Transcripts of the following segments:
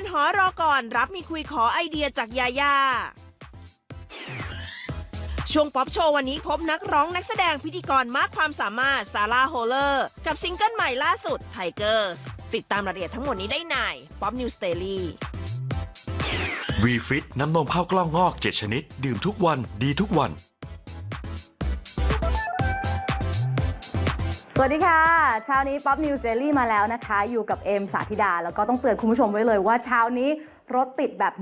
ือนหอรอก่อนรับมีคุยขอไอเดียจากยายาช่วงป๊อปโชว์วันนี้พบนักร้องนักแสดงพิธีกรมากความสามารถซาร่าโฮเลอร์ กับซิงเกิลใหม่ล่าสุด Tigers ติดตามรายละเอียดทั้งหมดนี้ได้ในป๊อปนิวสเตอรี่วีฟิตน้ำนมข้าวกล้องงอก 7 ชนิด ดื่มทุกวันดีทุกวัน สวัสดีค่ะเช้านี้ป๊อปนิวเจลลี่มาแล้วนะคะ อยู่กับเอมสาธิดา แล้วก็ต้องเตือนคุณผู้ชมไว้เลยว่าเช้านี้รถติดแบบ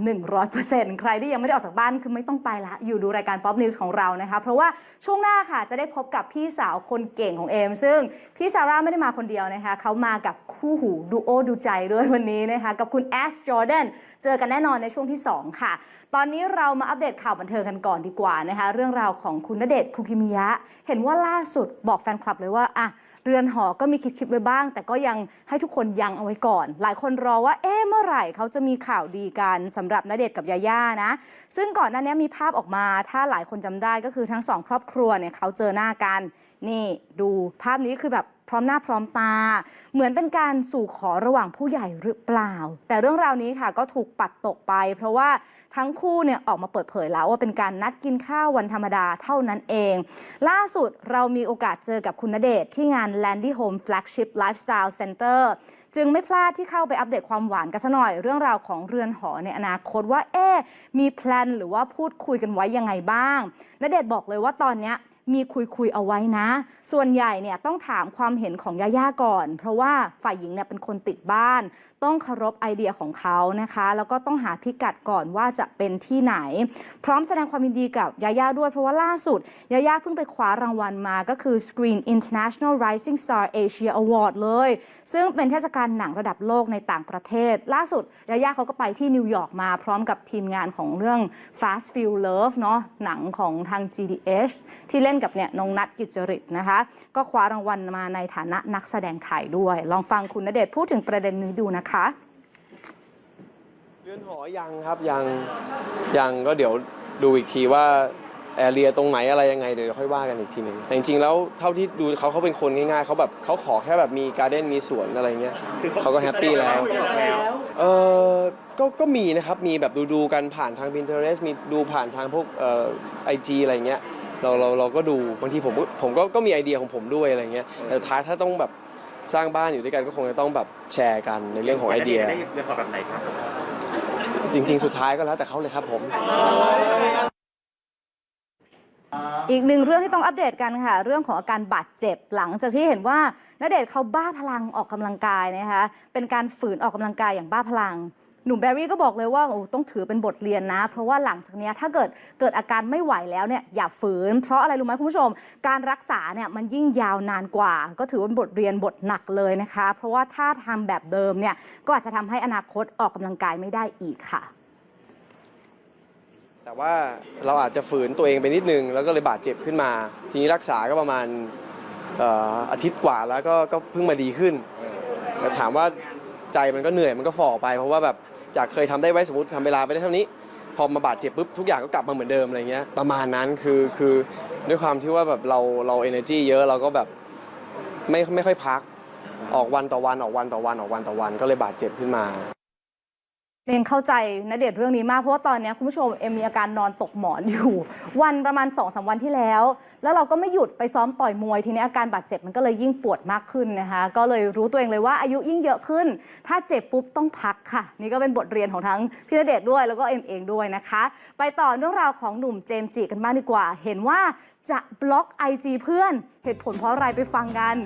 100%ใครที่ยังไม่ได้ออกจากบ้านคือไม่ต้องไปละ อยู่ดูรายการป๊อปนิวส์ของเรานะคะ เพราะว่าช่วงหน้าค่ะจะได้พบกับพี่สาวคนเก่งของเอม ซึ่งพี่ซาร่าไม่ได้มาคนเดียวนะคะ เขามากับคู่หูดูโอดูใจด้วยวันนี้นะคะ กับคุณแอชจอร์แดนเจอกันแน่นอนในช่วงที่ 2 ค่ะ ตอนนี้เรามาอัปเดตข่าวบันเทิงกันก่อนดีกว่านะคะ เรื่องราวของคุณณเดชน์คุกิมิยะ เห็นว่าล่าสุดบอกแฟนคลับเลยว่าอะ เรือนหอก็มีคิดคิดๆไว้บ้าง แต่ก็ยังให้ทุกคนยังเอาไว้ก่อน หลายคนรอว่าเอ๊ะเมื่อไหร่เขาจะมีข่าวดีกันสำหรับณเดชน์กับยาย่านะ ซึ่งก่อนหน้านี้มีภาพออกมา ถ้าหลายคนจำได้ก็คือทั้งสองครอบครัวเนี่ยเขาเจอหน้ากัน นี่ดูภาพนี้คือแบบ พร้อมหน้าพร้อมตา เหมือนเป็นการสู่ขอระหว่างผู้ใหญ่หรือเปล่า แต่เรื่องราวนี้ค่ะก็ถูกปัดตกไป เพราะว่าทั้งคู่เนี่ยออกมาเปิดเผยแล้วว่าเป็นการนัดกินข้าววันธรรมดาเท่านั้นเอง ล่าสุดเรามีโอกาสเจอกับคุณณเดชที่งาน Landy Home Flagship Lifestyle Center จึงไม่พลาดที่เข้าไปอัปเดตความหวานกันซะหน่อยเรื่องราวของเรือนหอในอนาคตว่าเอ๊มีแพลนหรือว่าพูดคุยกันไว้ยังไงบ้างณเดชบอกเลยว่าตอนเนี้ย มีคุยคุยเอาไว้นะ ส่วนใหญ่เนี่ยต้องถามความเห็นของย่าย่าก่อน เพราะว่าฝ่ายหญิงเนี่ยเป็นคนติดบ้านต้องเคารพไอเดียของเขานะคะ แล้วก็ต้องหาพิกัดก่อนว่าจะเป็นที่ไหน พร้อมแสดงความยินดีกับยาย่าด้วยเพราะว่าล่าสุดยาย่าเพิ่งไปคว้ารางวัลมาก็คือ Screen International Rising Star Asia Award เลย ซึ่งเป็นเทศกาลหนังระดับโลกในต่างประเทศ ล่าสุดยาย่าเขาก็ไปที่นิวยอร์กมาพร้อมกับทีมงานของเรื่อง Fast Feel Love เนาะหนังของทาง GDH ที่เล่นกับเนี่ยนงนัทกิจจริตนะคะ ก็คว้ารางวัลมาในฐานะนักแสดงไทยด้วย ลองฟังคุณณเดชพูดถึงประเด็นนี้ดูนะคะเรือนหอยังครับยังยังก็เดี๋ยวดูอีกทีว่าแอเรียตรงไหนอะไรยังไงเดี๋ยวค่อยว่ากันอีกทีหนึ่งแต่จริงๆแล้วเท่าที่ดูเขาเขาเป็นคนง่ายๆเขาแบบเขาขอแค่แบบมีการ์เด้นมีสวนอะไรเงี้ยเขาก็แฮปปี้แล้ว เออก็ก็มีนะครับมีแบบดูดูกันผ่านทาง Pinterest มีดูผ่านทางพวกเอ่อไอจีอะไรเงี้ยเราเราเราก็ดูบางทีผมผมก็ก็มีไอเดียของผมด้วยอะไรเงี้ยแต่ท้ายถ้าต้องแบบ สร้างบ้านอยู่ด้วยกันก็คงจะต้องแบบแชร์กันในเรื่องของไอเดีย ได้เรื่องแบบไหนครับจริง ๆ สุดท้ายก็แล้วแต่เขาเลยครับผม อีกหนึ่งเรื่องที่ต้องอัปเดตกันค่ะ เรื่องของอาการบาดเจ็บหลังจากที่เห็นว่าณเดชน์เขาบ้าพลังออกกำลังกายนะคะเป็นการฝืนออกกำลังกายอย่างบ้าพลัง หนุ่มแบรรี่ก็บอกเลยว่าโอ้ต้องถือเป็นบทเรียนนะ เพราะว่าหลังจากนี้ถ้าเกิดเกิดอาการไม่ไหวแล้วเนี่ยอย่าฝืน เพราะอะไรรู้ไหมคุณผู้ชม การรักษาเนี่ยมันยิ่งยาวนานกว่า ก็ถือว่าเป็นบทเรียนบทหนักเลยนะคะ เพราะว่าถ้าทำแบบเดิมเนี่ยก็อาจจะทำให้อนาคตออกกำลังกายไม่ได้อีกค่ะแต่ว่าเราอาจจะฝืนตัวเองไปนิดนึง แล้วก็เลยบาดเจ็บขึ้นมา ทีนี้รักษาก็ประมาณเอ่ออาทิตย์กว่าแล้วก็ก็เพิ่งมาดีขึ้นแต่ถามว่าใจมันก็เหนื่อยมันก็ฝ่อไป เพราะว่าแบบ จากเคยทำได้ไว้สมมติทำเวลาไปได้เท่านี้ พอมาบาดเจ็บปุ๊บทุกอย่างก็กลับมาเหมือนเดิมอะไรเงี้ยประมาณนั้นคือคือด้วยความที่ว่าแบบเราเราเอเนอร์จีเยอะเราก็แบบไม่ไม่ค่อยพัก ออกวันต่อวันออกวันต่อวันออกวันต่อวันก็เลยบาดเจ็บขึ้นมา เองเข้าใจณเดชเรื่องนี้มากเพราะว่าตอนนี้คุณผู้ชมเอ็มมีอาการนอนตกหมอนอยู่ วันประมาณ2อสวันที่แล้ว แล้วเราก็ไม่หยุดไปซ้อมต่อยมวย ทีนี้อาการบาดเจ็บมันก็เลยยิ่งปวดมากขึ้นนะคะก็เลยรู้ตัวเองเลยว่าอายุยิ่งเยอะขึ้น ถ้าเจ็บปุ๊บต้องพักค่ะ นี่ก็เป็นบทเรียนของทั้งพี่ณเดชด้วยแล้วก็เอ็มเองด้วยนะคะ ไปต่อเรื่องราวของหนุ่มเจมจิกันบ้างดีกว่า เห็นว่าจะบล็อก IG เพื่อนเหตุผลเพราะอะไรไปฟังกัน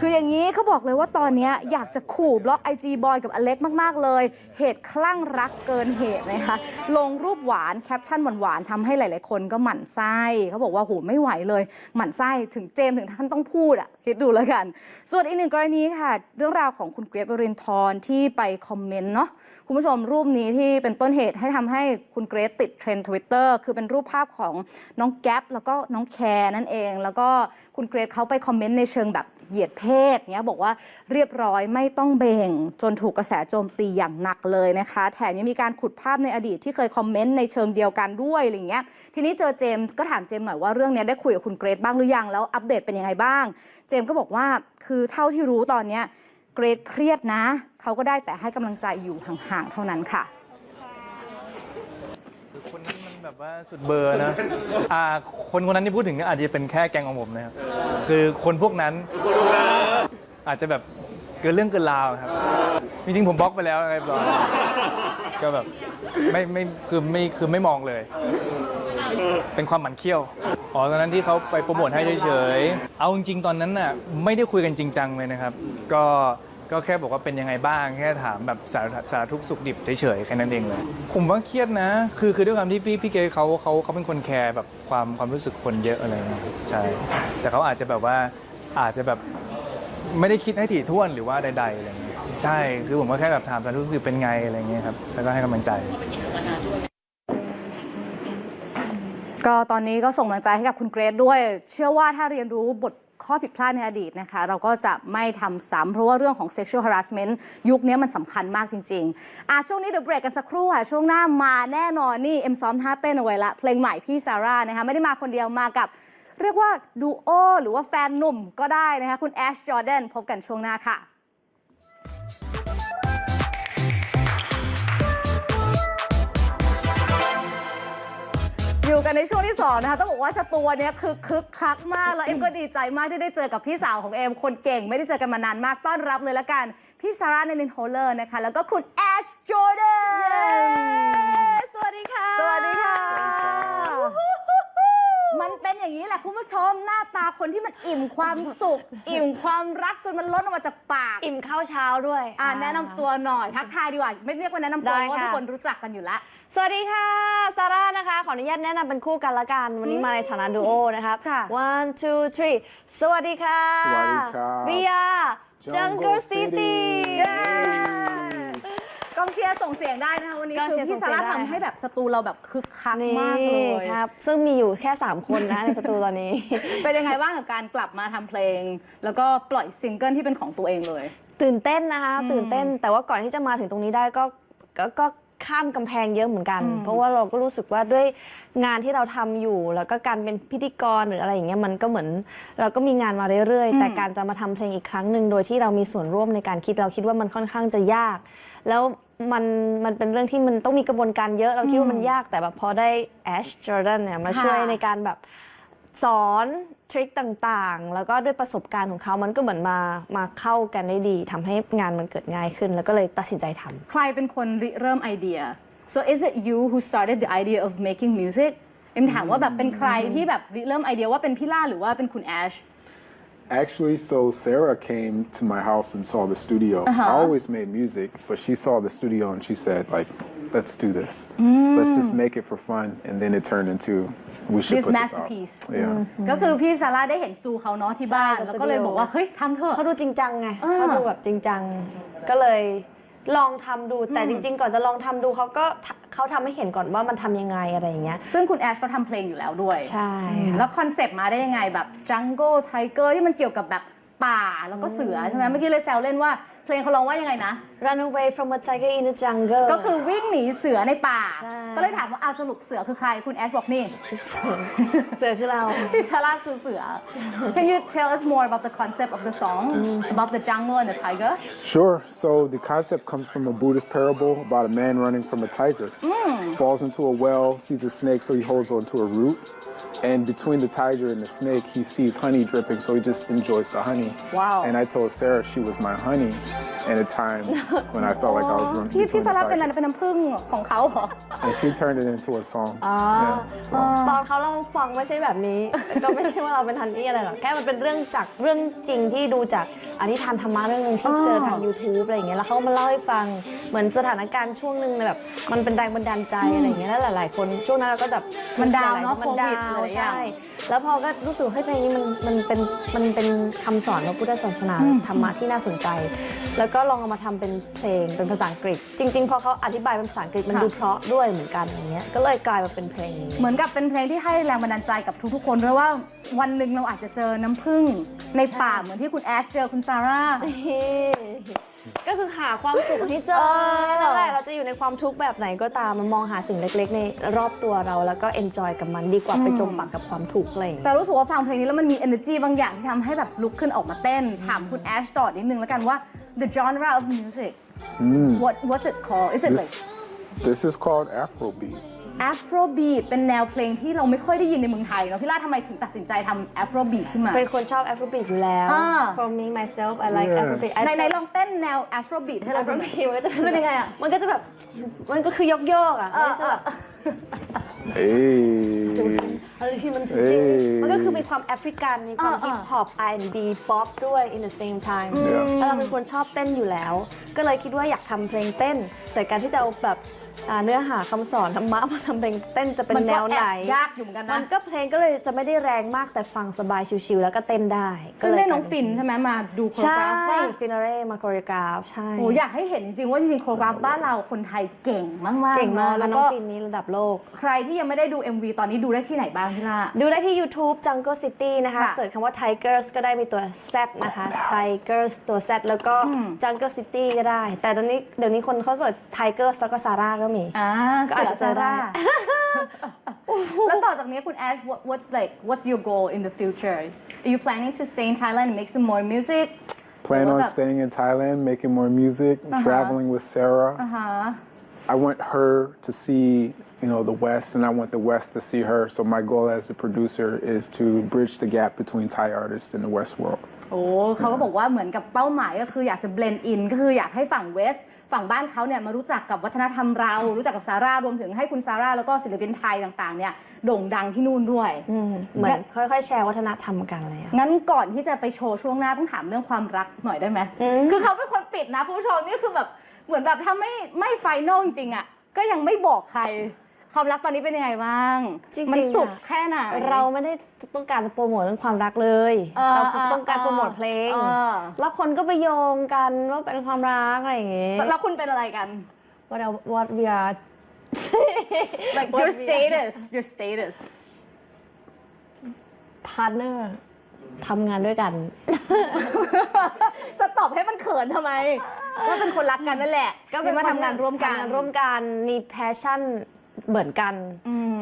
คืออย่างนี้เขาบอกเลยว่าตอนนี้อยากจะขู่บล็อก IG บอยกับอเล็กมาก ๆ เลย เหตุคลั่งรักเกินเหตุนะคะ ลงรูปหวานแคปชั่นหวานๆทำให้หลาย ๆ คนก็หมั่นไส้เขาบอกว่าโหไม่ไหวเลย หมั่นไส้ถึงเจมถึงท่านต้องพูดอะคิดดูแล้วกัน ส่วนอีกหนึ่งกรณีค่ะ เรื่องราวของคุณเกรฟวรินทร์ที่ไปคอมเมนต์เนาะคุณผู้ชมรูปนี้ที่เป็นต้นเหตุให้ทำให้คุณเกรซติดเทรนด์ทวิตเตอร์คือเป็นรูปภาพของน้องแก๊ปแล้วก็น้องแคร์นั่นเอง แล้วก็คุณเกรซเขาไปคอมเมนต์ในเชิงแบบ เหยียดเพศเนี้ยบอกว่าเรียบร้อยไม่ต้องเบ่ง จนถูกกระแสโจมตีอย่างหนักเลยนะคะ แถมยังมีการขุดภาพในอดีตที่เคยคอมเมนต์ในเชิงเดียวกันด้วยอะไรเงี้ยทีนี้เจอเจมส์ก็ถามเจมส์หน่อยว่าเรื่องนี้ได้คุยกับคุณเกรซบ้างหรือยังแล้วอัปเดตเป็นยังไงบ้าง เจมส์ก็บอกว่าคือเท่าที่รู้ตอนเนี้ยเกรดเครียดนะเขาก็ได้แต่ให้กำลังใจอยู่ห่างๆเท่านั้นค่ะคนนั้น แบบว่าสุดเบอร์นะอ่าคนคนนั้นที่พูดถึงอาจจะเป็นแค่แกงของผมนะครับคือคนพวกนั้น อาจจะแบบเกินเรื่องเกินราวครับ จริงๆผมบล็อกไปแล้วเรียบร้อยก็แบบไม่ไม่คือไม่คือไม่มองเลย เป็นความหมันเขี้ยว อ๋อตอนนั้นที่เขาไปโปรโมทให้เฉยๆ เอาจริงๆตอนนั้นน่ะไม่ได้คุยกันจริงจังเลยนะครับ ก็ ก็แค่บอกว่าเป็นยังไงบ้างแค่ถามแบบสารสารทุกข์สุขดิบเฉยๆแค่นั้นเองเลยผมว่าเครียดนะ คือคือด้วยความที่พี่พี่เกย์เขาเขาเขาเป็นคนแคร์แบบความความรู้สึกคนเยอะอะไรเงี้ยใช่แต่เขาอาจจะแบบว่าอาจจะแบบไม่ได้คิดให้ถี่ถ้วนหรือว่าใดๆอะไรเงี้ยใช่คือผมก็แค่แบบถามสารทุกข์สุขดิบเป็นไงอะไรเงี้ยครับแล้วก็ให้กำลังใจ ก็ตอนนี้ก็ส่งกำลังใจให้กับคุณเกรซด้วย เชื่อว่าถ้าเรียนรู้บท ข้อผิดพลาดในอดีตนะคะ เราก็จะไม่ทำซ้ำเพราะว่าเรื่องของ sexual harassment ยุคนี้มันสำคัญมากจริงๆอะช่วงนี้เดี๋ยวเบรกกันสักครู่ค่ะ ช่วงหน้ามาแน่นอนนี่ เอ็มซ้อมท่าเต้นเอาไว้ละ เพลงใหม่พี่ซาร่านะคะ ไม่ได้มาคนเดียวมากับ เรียกว่าดูโอหรือว่าแฟนหนุ่มก็ได้นะคะ คุณแอชจอร์แดนพบกันช่วงหน้าค่ะ อยู่กันในช่วงที่สองนะคะต้องบอกว่าสตูเนี้ยคือคึกคักมากแล้วเอ็มก็ดีใจมากที่ได้เจอกับพี่สาวของเอ็มคนเก่ง ไม่ได้เจอกันมานานมากต้อนรับเลยละกัน พี่ซาร่าเนนินโฮเลอร์นะคะ แล้วก็คุณแอชจอร์แดนสวัสดีค่ะ สวัสดีค่ะ มันเป็น อย่างนี้แหละคุณผู้ชมหน้าตาคนที่มันอิ่มความสุข อิ่มความรักจนมันล้นออกมาจากปาก อิ่มข้าวเช้าด้วย อ่าแนะนำตัวหน่อยทักทายดีกว่า ไม่เรียกว่าแนะนำตัวได้เพราะว่าค่ะ ทุกคนรู้จักกันอยู่แล้ว สวัสดีค่ะ ซาร่านะคะ ขออนุญาตแนะนำเป็นคู่กันละกัน วันนี้มาในฐานะดูโอนะครับ ค่ะ one two three สวัสดีค่ะสวัสดีครับ we are Jungle City ก องเชียร์ส่งเสียงได้นะคะวันนี้กองคืเชีอยร์พี่ส่งซาเสียงร่าได้ ทำให้แบบสตูเราแบบคึกคักนี่มากเลยครับ ซึ่งมีอยู่แค่ 3 คนนะในสตูตอนนี้ เป็นยังไงบ้างกับการกลับมาทำเพลง แล้วก็ปล่อยซิงเกิลที่เป็นของตัวเองเลย ตื่นเต้นนะคะ ตื่นเต้นแต่ว่าก่อนที่จะมาถึงตรงนี้ได้ก็ก็ก็ข้ามกำแพงเยอะเหมือนกัน เพราะว่าเราก็รู้สึกว่าด้วยงานที่เราทำอยู่ แล้วก็การเป็นพิธีกรหรืออะไรอย่างเงี้ยมันก็เหมือน เราก็มีงานมาเรื่อยๆ แต่การจะมาทำเพลงอีกครั้งหนึ่งโดยที่เรามีส่วนร่วมในการคิดเราคิดว่ามันค่อนข้างจะยาก แล้ว มันมันเป็นเรื่องที่มันต้องมีกระบวนการเยอะเราคิดว่ามันยากแต่แบบพอได้แอชจอร์แดนเนี่ยมาช่วยค่ะในการแบบสอนทริคต่างๆ แล้วก็ด้วยประสบการณ์ของเขามันก็เหมือนมามาเข้ากันได้ดีทำให้งานมันเกิดง่ายขึ้น แล้วก็เลยตัดสินใจทำ ใครเป็นคนริเริ่มไอเดีย so is it you who started the idea of making music เอ็มถามว่าแบบเป็นใครที่แบบริเริ่มไอเดียว่าเป็นพี่ล่าหรือว่าเป็นคุณแอช Actually, so Sarah came to my house and saw the studio. Uh-huh. I always made music, but she saw the studio and she said, like, let's do this. Let's just make it for fun. And then it turned into, we should Mm. This put masterpiece. this out. Yeah. ก็คือพี่ซาร่าได้เห็นสตูเขาเนาะที่บ้าน ใช่ แล้วก็เลยบอกว่า เฮ้ยทำเถอะ เขาดูจริงจังไง อ่า เขาดูแบบจริงจัง ก็เลยลองทำดู แต่จริง ๆ ก่อนจะลองทำดูเขาก็ท เขาทำให้เห็นก่อนว่ามันทำยังไงอะไรอย่างเงี้ย ซึ่งคุณแอชเขาทำเพลงอยู่แล้วด้วยใช่อืมค่ะ แล้วคอนเซปต์มาได้ยังไงแบบ jungle tiger ที่มันเกี่ยวกับแบบป่าแล้วก็เสือใช่ไหมเมื่อกี้เลยแซวเล่นว่า เพลงเขาร้องว่ายังไงนะ Run away from a tiger in the jungle ก็คือวิ่งหนีเสือในป่า ใช่ ก็เลยถามว่าเอาวสรุปเสือคือใคร คุณแอชบอกนี่ เสือคือเรา พี่ซาร่าคือเสือ Can you tell us more about the concept of the song about the jungle and the tiger Sure. So the concept comes from a Buddhist parable about a man running from a tiger. Falls into a well, sees a snake, so he holds onto a root. And between the tiger and the snake, he sees honey dripping, so he just enjoys the honey. Wow. And I told Sarah she was my honey In a time when I felt like I was running พี่พี่ between ซาร่า the เป็นอะไร tiger. เป็นน้ำผึ้งของเขาเหรอ And she turned it into a song. Yeah, so. ตอนเขาเล่าให้ฟังไม่ใช่แบบนี้ ก็ไม่ใช่ว่าเราเป็นทันนี่อะไรหรอกแค่มันเป็นเรื่องจากเรื่องจริงที่ดูจาก อธิษฐานธรรมะเรื่องหนึงที่เจอทาง YouTube อะไรอย่างเงี้ยแล้วเขามาเล่าให้ฟังเหมือนสถานการณ์ช่วงหนึ่งแบบมันเป็นแรงบันดาลใจอะไรอย่างเงี้ยแล้วหลาย ๆ คนช่วงนั้นเราก็แบบมันดาวหลยๆเนอะมันดาโควิดหวลายๆอย่างใช่แล้วพอก็รู้สึกว่าเฮ้ยเพลงนี้มันมันเป็นมันเป็นคำสอนของพุทธศาสนาธรรมะที่น่าสนใจ แล้วก็ลองเอามาทำเป็นเพลงเป็นภาษาอังกฤษ จริง ๆ พอเขาอธิบายเป็นภาษาอังกฤษมันค่ะ ดูเพราะด้วยเหมือนกันอย่างเงี้ยก็เลยกลายมาเป็นเพลงนี้ เหมือนกับเป็นเพลงที่ให้แรงบันดาลใจกับทุกๆคนด้วยว่าวันหนึ่งเราอาจจะเจอน้ำผึ้งในป่าเหมือนที่คุณแอชเจอคุณซาร่า ก็คือหาความสุขให้เจอแค่นั่นแหละเราจะอยู่ในความทุกข์แบบไหนก็ตามมันมองหาสิ่งเล็กๆ ในรอบตัวเราแล้วก็เอนจอยกับมันดีกว่าไปจมปักกับความทุกข์อะไรอย่างเงี้ยแต่รู้สึกว่าฟังเพลงนี้แล้วมันมี energy บางอย่างที่ทำให้แบบลุกขึ้นออกมาเต้น ถามคุณแอชต่อนิดนึงแล้วกันว่า the genre of music what what's it called is it This, like this is called Afrobeat. Afrobeat เป็นแนวเพลงที่เราไม่ค่อยได้ยินในเมืองไทยเนาะพี่ล่าทำไมถึงตัดสินใจทำ Afrobeat ขึ้นมา เป็นคนชอบ Afrobeat อยู่แล้ว อ่า For me myself I like Yes. Afrobeat I ในใน try- ลองเต้นแนว Afrobeat ให้เราดูหน่อย Afrobeat มันก็จะเป็นยังไงอะ มันก็จะแบบ มันก็คือยกโยกๆอะ เออมันก็แบบ Hey. อะไรที่มันเอ้ย มันก็คือมีความแอฟริกัน มีความอ่าฮิปฮอป R&B ป๊อปด้วย in the same time อืมแล้วเราเป็นคนชอบเต้นอยู่แล้ว ก็เลยคิดว่าอยากทำเพลงเต้น แต่การที่จะเอาแบบ อ่าเนื้อหาคำสอนธรรมะมาทำเพลงเต้นจะเป็นมันแนก็วแอไหนบยากอยู่เหมือนกันมันะนก็เพลงก็เลยจะไม่ได้แรงมากแต่ฟังสบายชิวๆแล้วก็เต้นได้ซึ่งได้น้องกลายเป็ฟินใช่ไหมมาดูโคโรใช่กราฟว่าฟินาเร่มาโคเรียกราฟใช่ โอ้อยากให้เห็นจริงๆว่าจริงๆโคโรกราฟบ้านเราคนไทยเก่งมากๆเก่งมากเนอะแล้แล้ววน้องก็ฟินนี้ระดับโลก ใครที่ยังไม่ได้ดู MV ตอนนี้ดูได้ที่ไหนบ้างพี่ล่า ดูได้ที่ YouTube Jungle City นะคะค่ะเสิร์ชคำว่า Tigers ก็ได้มีตัว Z นะคะ Tigers ตัว Z แล้วก็ Jungle City ก็ได้ แต่ตอนนี้เดี๋ยวนี้คนเขาเสิร์ช Tigers แล้วก็ Sara ก็มี อ่า ก็อาจจะ เสือ เจอได้ ซาร่า แล้วต่อจากนี้คุณแอช what, what's like what's your goal in the future are you planning to stay in Thailand and make some more music Plan What on about- staying in Thailand, making more music, traveling with Sarah. I want her to see, you know, the West, and I want the West to see her. So my goal as a producer is to bridge the gap between Thai artists and the West world. โอ้เขาก็บอกว่าเหมือนกับเป้าหมายก็คืออยากจะ blend in ก็คืออยากให้ฝั่งเวส ฝั่งบ้านเขาเนี่ยมารู้จักกับวัฒนธรรมเรา รู้จักกับซาร่ารวมถึงให้คุณซาร่าแล้วก็ศิลปินไทยต่างๆเนี่ยโด่งดังที่นู่นด้วย อืมเหมือนค่อยๆ แชร์วัฒนธรรมกันเลยอะ งั้นก่อนที่จะไปโชว์ช่วงหน้าต้องถามเรื่องความรักหน่อยได้ไหม อืม คือเขาเป็นคนปิดนะคุณผู้ชมนี่คือแบบเหมือนแบบถ้าไม่ไม่ไฟนอลจริงๆอะก็ยังไม่บอกใคร ความรักตอนนี้เป็นยังไงบ้างจริงๆมันสุดอะ แค่ไหน เราไม่ได้ต้องการจะโปรโมทเรื่องความรักเลย เออเราเออต้องการโปรโมทเพลง เออ แล้วคนก็ไปโยงกันว่าเป็นความรักอะไรอย่างเงี้ย แล้วคุณเป็นอะไรกัน what are- what we are like What your we are- status your status partner ทำงานด้วยกัน จะตอบให้มันเขินทำไม ก็เป็นคนรักกันนั่นแหละก็เป็นมาทำงานร่วมกัน ทำงานร่วมกันมี passion เหมือนกัน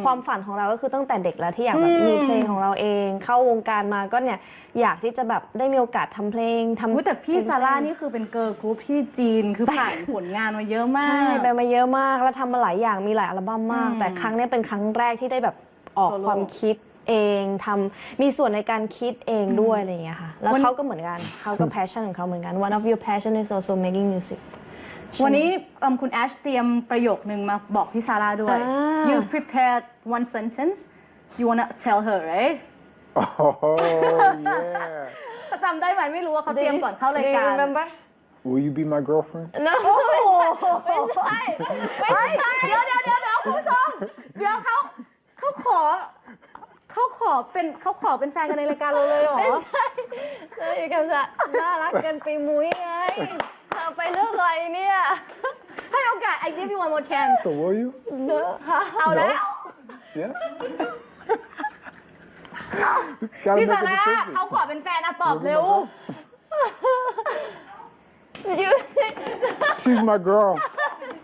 ความฝันของเราก็คือตั้งแต่เด็กแล้วที่อยากแบบมีเพลงของเราเอง เข้าวงการมาก็เนี่ยอยากที่จะแบบได้มีโอกาสทำเพลงทำอุ๊ยแต่พี่เพลงซาร่านี่คือเป็นเกิร์ลกรุ๊ปที่จีนคือผ่านผลงานมาเยอะมากใช่ไปมาเยอะมากแล้วทำมาหลายอย่างมีหลายอัลบั้มมาก แต่ครั้งเนี้ยเป็นครั้งแรกที่ได้แบบออกโซโล่ความคิดเองทำมีส่วนในการคิดเองด้วยอะไรอย่างเงี้ยค่ะ แล้วเขาก็เหมือนกันเขาก็ passion ของเขาเหมือนกัน one of your passion is also making music วันนี้เอิ่มคุณแอชเตรียมประโยคนึงมาบอกพี่ซาร่าด้วย อ่า you prepared one sentence you wanna tell her right Oh, yeah. จำได้ไหมไม่รู้ว่าเขาเตรียมก่อนเข้าราย Do กา you ร remember Will you be my girlfriend? no ไม่ใช่ไม่ใช่เดี๋ยวเดี๋ยวเดี๋ยวเดี๋ยวคุณผู้ชมเดี๋ยวเขาเขาขอเขาขอเป็นเขาขอเป็นแฟนกันในรายการเราเลยเหรอ ไม่ใช่แล้วอีกคำจะน่ารักเกินไปมุ้ยไงเธ อไปเรื่องอะไรเนี่ย ให้โอกาส I give you one more chance So will you? เอาแล้ว Yes. Gotta พี่ make ซา a ร่า decision. เขาขอเป็นแฟนอะตอบเร็ว you She's my girl.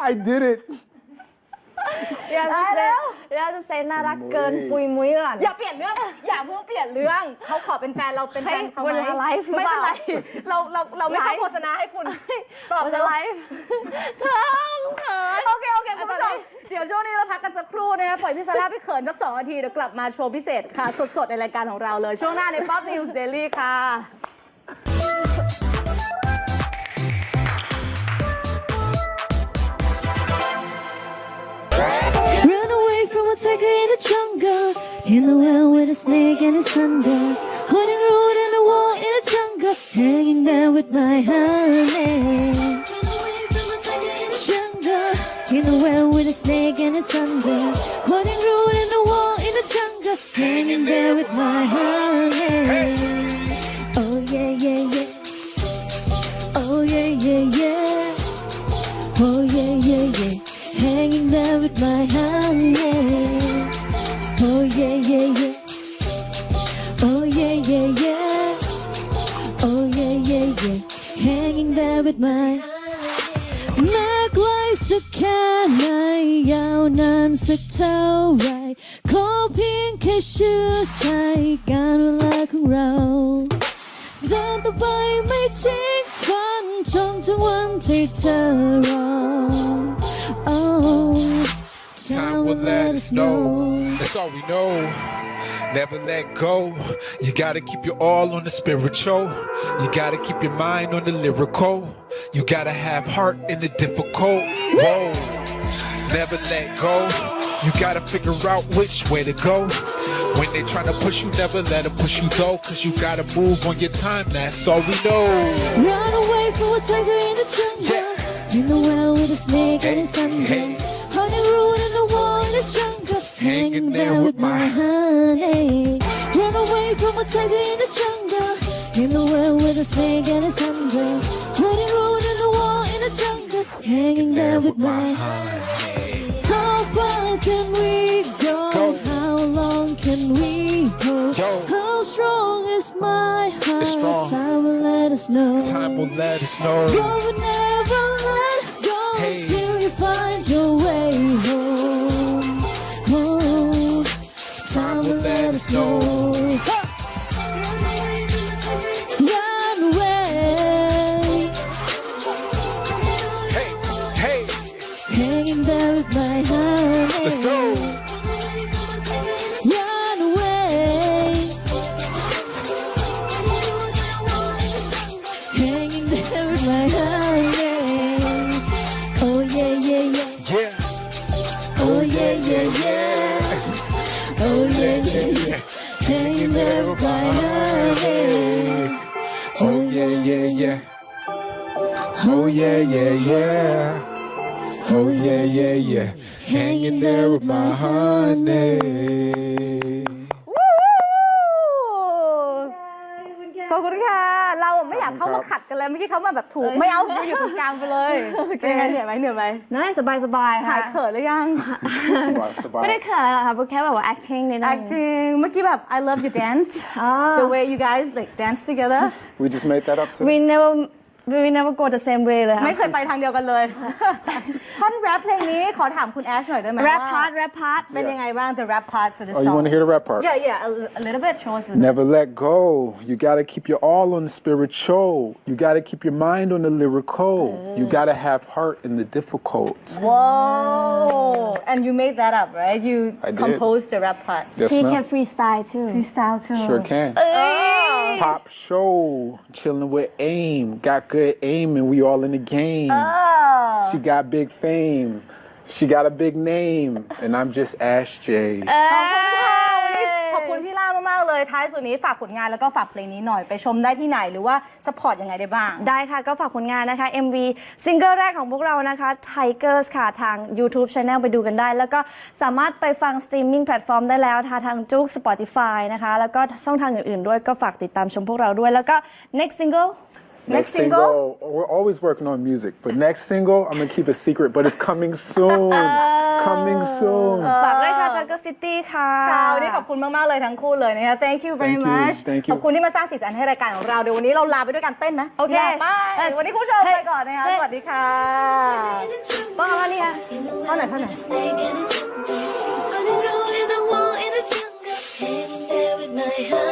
I did it. อยากจะเซอยากจะเซน่ารักเกินปุยมุ้ยก่อน อย่าเปลี่ยนเรื่องอย่าเพิ่งเป ลี่ยนเรื่องเขาขอเป็นแฟนเราเป็นแฟนเขาไหมเวลาไลฟ์หรือไม่เปเป็นล่าไรเราเราเราไม่เข้าไลฟ์โฆษณาให้คุณตอบมันเลจะยไลฟ์เธอเขินโอเคโอเคคุณผู้ชมเดี๋ยวช่วงนี้เราพักกันสักครู่นะคะปล่อยพี่ซาร่าไปเขินสักสองนาทีเดี๋ยวกลับมาโชว์พิเศษค่ะ สดๆในรายการของเราเลย ช่วงหน้าใน Pop News Daily ค่ะ Run away from a tiger in the jungle In the well with a snake and thunder. Holding road in the wall in the jungle. Hanging there with my honey ขอเพียงแค่เชื่อใจการเวลาของเรา เดินต่อไปไม่ทิ้งฝัน จนถึงวันที่เธอรอ Oh Time will let us know. That's all we know. Never let go. You gotta keep your all on the spiritual. You gotta keep your mind on the lyrical. You gotta have heart in the difficult. Whoa. Never let go. You gotta figure out which way to go. When they try to push you, never let them push you though. Cause you gotta move on your time, that's all we know. Run away from a tiger in the jungle. Yeah. In the well with a snake and its under. hey. Honey root in the wall in the jungle. Hanging there with my honey. Run away from a tiger in the jungle. In the well with a snake and its under. Honey root in the wall in the jungle. Hanging there with my honey. Can we go? Go. How long can we hold? Yo. How strong is my heart? It's strong. Time will let us know. Time will let us know. Go and never let go Hey. till you find your way home. home. Time will let us know. Run There with. Oh yeah, yeah, yeah. Oh yeah, yeah, yeah. Oh yeah, yeah, yeah. Hanging there with my honey. ข้ามาขัดกันเลยเมื่อกี้เขามาแบบถูกไม่เอาอยู่ตรงกลางไปเลยเป็นยังไงเหนื่อยไหมเหนื่อยไหมน่าสบายสบายๆหาค่ะยเขินหรือยัง Survive, survive. ไม่ได้เขินอะไรหรอกค่ะแค่แบบว่า acting นิดนึง acting เมื่อกี้แบบ I love your dance the way you guys like dance together We just made that up today. we never we never go the same way เลยค่ะ ไม่เคยไปทางเดียวกันเลย ท่อนแรปเพลงนี้ขอถามคุณแอชหน่อยได้ไหม rap ว่า part rap part เป็นยังไงบ้าง the rap part for this Oh, you song want to hear the rap part? yeah yeah a, a little bit show us a little Never let go. You gotta keep your all on the spiritual. You gotta keep your mind on the lyrical. You gotta have heart in the difficult. Whoa and you made that up right you I did. composed the rap part Yes, he ma'am. can freestyle too freestyle too Sure can. Ah. Pop show, chilling with aim. Got good aim, and we all in the game. Ah. She got big fame. She got a big name, and I'm just Ash J. ขากเลยท้ายสุดนี้ฝากผลงานแล้วก็ฝากเพลงนี้หน่อยไปชมได้ที่ไหนหรือว่าสปอร์ตยังไงได้บ้าง ได้ค่ะก็ฝากผลงานนะคะ MV ซิงเกิลแรกของพวกเรานะคะ Tigers ค่ะทาง YouTube Channel ไปดูกันได้ แล้วก็สามารถไปฟังสตรีมมิ่งแพลตฟอร์มได้แล้วทางจุก Spotify นะคะ แล้วก็ช่องทางอื่นๆด้วยก็ฝากติดตามชมพวกเราด้วย แล้วก็ next single Next, next single? single? We're always working on music, but next single, I'm gonna keep a secret, but it's coming soon. coming soon. ฝากด้วยค่ะจักรซิตี้ค่ะ คราวนี้ขอบคุณมาก ๆ เลยทั้งคู่เลยนะคะ thank you very Thank you, much thank you. ขอบคุณที่มาสร้างสีสันให้รายการของเรา เดี๋ยววันนี้เราลาไปด้วยการเต้นไหมโอเคยากไปเอ้ยวันนี้คุณผู้ชมเฮ้ยไปก่อนนะคะ เฮ้ย สวัสดีค่ะ ต้องเอาว่านี่ค่ะเท่าไหนเท่าไหน Running round in a wall in a jungle, hanging there with my heart.